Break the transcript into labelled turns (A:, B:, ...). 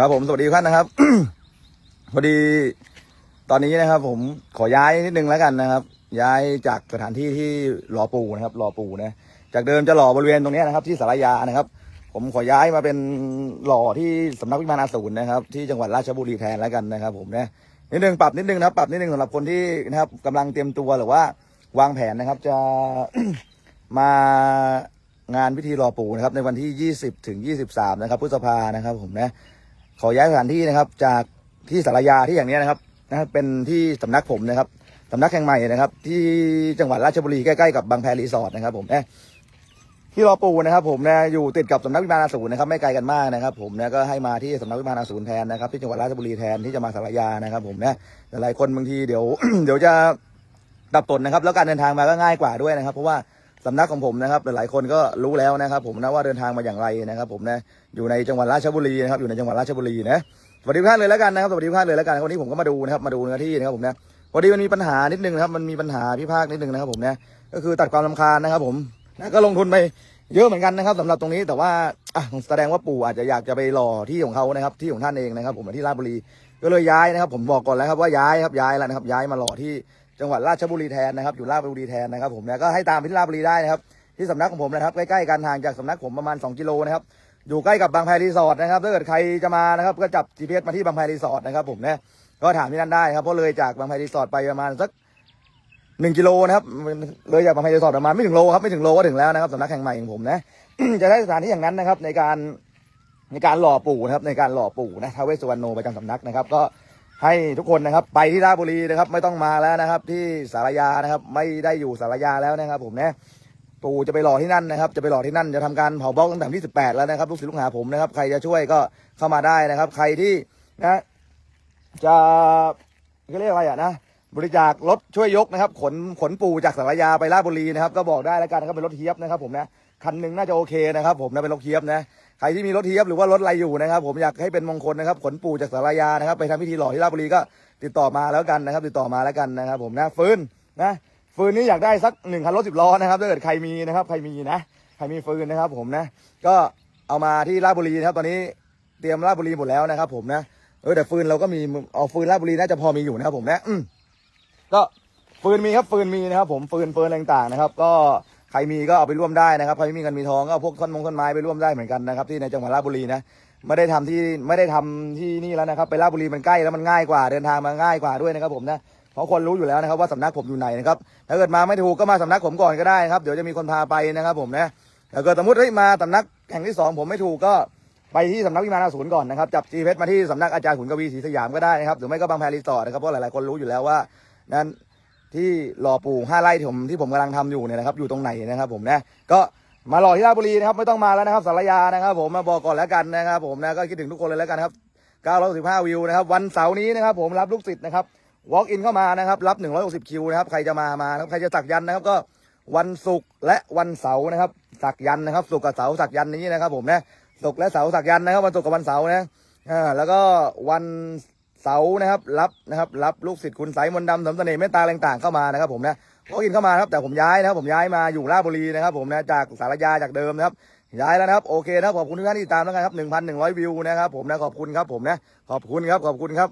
A: ครับผมสวัสดีท่านนะครับ พอดีตอนนี้นะครับ ผมขอย้ายนิดนึงแล้วกันนะครับ ย้ายจากสถานที่ที่รอปูนะครับรอปูนะจากเดิมจะหล่อบริเวณตรงนี้นะครับ ที่สารยานะครับ ผมขอย้ายมาเป็นหล่อที่สำนักวิมานอาสูรนะครับ ที่จังหวัดราชบุรีแทนแล้วกันนะครับ ผมนะนิดนึงปรับนิดนึงนะครับ ปรับนิดนึงสำหรับคนที่นะครับกำลังเตรียมตัวหรือว่าวางแผนนะครับ จะมางานพิธีรอปู่นะครับ ในวันที่ 20 ถึง 23 นะครับพฤษภานะครับ ผมนะ ขอย้ายสถานที่นะครับ จากที่สารยาที่อย่างนี้นะครับนะเป็นที่สำนักผมนะครับสำนักแห่งใหม่นะครับ ที่จังหวัดราชบุรีใกล้ๆกับบางแพรีสอร์ทนะครับ ผมเนะที่รอปูนะครับ ผมนะอยู่ติดกับสำนักวิมานอาสูรนะครับไม่ไกลกันมากนะครับ ผมนะก็ให้มาที่สำนักวิมานอาสูรแทนนะครับ ที่จังหวัดราชบุรีแทนที่จะมาสารยานะครับ ผมนะหลายคนบางทีเดี๋ยว เดี๋ยวจะดับตนนะครับ แล้วการเดินทางมาก็ง่ายกว่าด้วยนะครับ เพราะว่า สำนักของผมนะครับหลายๆคนก็รู้แล้วนะครับ ผมนะว่าเดินทางมาอย่างไรนะครับ ผมนะอยู่ในจังหวัดราชบุรีนะครับอยู่ในจังหวัดราชบุรีนะสวัสดีทุกท่านเลยแล้วกันนะครับสวัสดีทุกท่านเลยแล้วกันวันนี้ผมก็มาดูนะครับมาดูเนื้อที่นะครับผมนะพอดีมันมีปัญหานิดนึงนะครับมันมีปัญหาพิพากษนิดนึงนะครับ ผมนะก็คือตัดความลำคาญนะครับ ผมนะก็ลงทุนไปเยอะเหมือนกันนะครับสำหรับตรงนี้แต่ว่าอะแสดงว่าปู่อาจจะอยากจะไปหล่อที่ของเขานะครับ ที่ของท่านเองนะครับ ผมที่ราชบุรีก็เลยย้ายนะครับ ผมบอกก่อนแล้วครับว่าย้ายครับย้ายแล้วนะครับ ย้ายมาหล่อที่ จังหวัดราชบุรีแทนนะครับ อยู่ราชบุรีแทนนะครับ ผมเนะก็ให้ตามไปที่ราชบุรีได้นะครับ ที่สำนักของผมนะครับใกล้ๆกันห่างจากสำนักผมประมาณ 2 กิโลนะครับอยู่ใกล้กับบางแพรีสอร์ทนะครับถ้าเกิดใครจะมานะครับก็จับ GPS มาที่บางแพรีสอร์ทนะครับ ผมเนะก็ถามที่นั่นได้ครับเพราะเลยจากบางแพรีสอร์ทไปประมาณสักหนึ่งกิโลนะครับเลยจากบางแพรีสอร์ทประมาณไม่ถึงโลครับไม่ถึงโลก็ถึงแล้วนะครับสำนักแห่งใหม่ของผมนะจะได้สถานที่อย่างนั้นนะครับ ในการในการหล่อปู่นะครับในการหล่อปู่นะท้าวเวสสุวรรณโนประจำสำนักนะครับ ก็ ให้ทุกคนนะครับ ไปที่ราชบุรีนะครับ ไม่ต้องมาแล้วนะครับ ที่สารยานะครับ ไม่ได้อยู่สารยาแล้วนะครับ ผมนะปู่จะไปหล่อที่นั่นนะครับ จะไปหล่อที่นั่นจะทำการเผาบล็อกตั้งแต่ที่ 18 แล้วนะครับลูกศิษย์ลูกหาผมนะครับ ใครจะช่วยก็เข้ามาได้นะครับ ใครที่นะจะเขาเรียกอะไรอะนะบริจาครถช่วยยกนะครับ ขนขนปู่จากสารยาไปราชบุรีนะครับ ก็บอกได้แล้วกันนะครับเป็นรถเทียบนะครับ ผมนะ คันหนึ่งน่าจะโอเคนะครับ ผมนะเป็นรถเทียบนะใครที่มีรถเทียบหรือว่ารถอะไรอยู่นะครับ ผมอยากให้เป็นมงคลนะครับขนปู่จากสารยานะครับ ไปทำพิธีหล่อที่ราชบุรีก็ติดต่อมาแล้วกันนะครับ ติดต่อมาแล้วกันนะครับ ผมนะฟืนนะฟืนนี้อยากได้สักหนึ่งคันรถสิบล้อนะครับถ้าเกิดใครมีนะครับ ใครมีนะใครมีฟืนนะครับ ผมนะ ก็เอามาที่ราชบุรีนะครับ ตอนนี้เตรียมราชบุรีหมดแล้วนะครับ ผมนะเออแต่ฟืนเราก็มีเอาฟืนราชบุรีน่าจะพอมีอยู่นะครับ ผมนะอืมก็ฟืนมีครับฟืนมีนะครับ ผมฟืนฟืนต่างๆนะครับ ก็ ใครมีก็เอาไปร่วมได้นะครับใครไม่มีเงินมีทองก็เอาพวกท่อนมงท่อนไม้ไปร่วมได้เหมือนกันนะครับที่ในจังหวัดราชบุรีนะไม่ได้ทำที่ไม่ได้ทำที่นี่แล้วนะครับ ไปราชบุรีมันใกล้แล้วมันง่ายกว่าเดินทางมาง่ายกว่าด้วยนะครับผมนะเพราะคนรู้อยู่แล้วนะครับว่าสำนักผมอยู่ไหนนะครับถ้าเกิดมาไม่ถูกก็มาสำนักผมก่อนก็ได้นะครับเดี๋ยวจะมีคนพาไปนะครับผมนะถ้าเกิดสมมติเฮ้ยมาสำนักแห่งที่สองผมไม่ถูกก็ไปที่สำนักวิมานอสูรก่อนนะครับจับจีเพชรมาที่สำนักอาจารย์ขุนกวีศรีสยามก็ได้นะครับหรือไม่ก็บางแพรีสอร์ทนะครับเพราะหลายๆคนรู้อยู่แล้วว่านั้น ที่รอปูห้าไร่ที่ผมที่ผมกำลังทำอยู่เนี่ยนะครับอยู่ตรงไหนนะครับผมนะก็มารอที่ราชบุรีนะครับไม่ต้องมาแล้วนะครับสารยานะครับ ผมมาบอกก่อนแล้วกันนะครับ ผมนะก็คิดถึงทุกคนเลยแล้วกันครับ915วิวนะครับวันเสาร์นี้นะครับ ผมรับลูกศิษย์นะครับ walk in เข้ามานะครับรับ 160คิวนะครับใครจะมามานะครับใครจะสักยันนะครับ ก็วันศุกร์และวันเสาร์นะครับ สักยันนะครับศุกร์กับเสาร์สักยันนี้นะครับ ผมนะศุกร์และเสาร์สักยันนะครับ วันศุกร์กับวันเสาร์นะอ่าแล้วก็วัน เสานะครับรับนะครับรับลูกศิษย์คุณสายมนต์ดำสมเสน่ห์เมตตาต่างๆเข้ามานะครับผมนะก็กินเข้ามาครับแต่ผมย้ายนะครับผมย้ายมาอยู่ราชบุรีนะครับผมนะจากสารยาจากเดิมนะครับย้ายแล้วนะครับโอเคนะขอบคุณทุกท่านที่ติดตามแล้วกันครับ1,100วิวนะครับผมนะขอบคุณครับผมนะขอบคุณครับขอบคุณครับ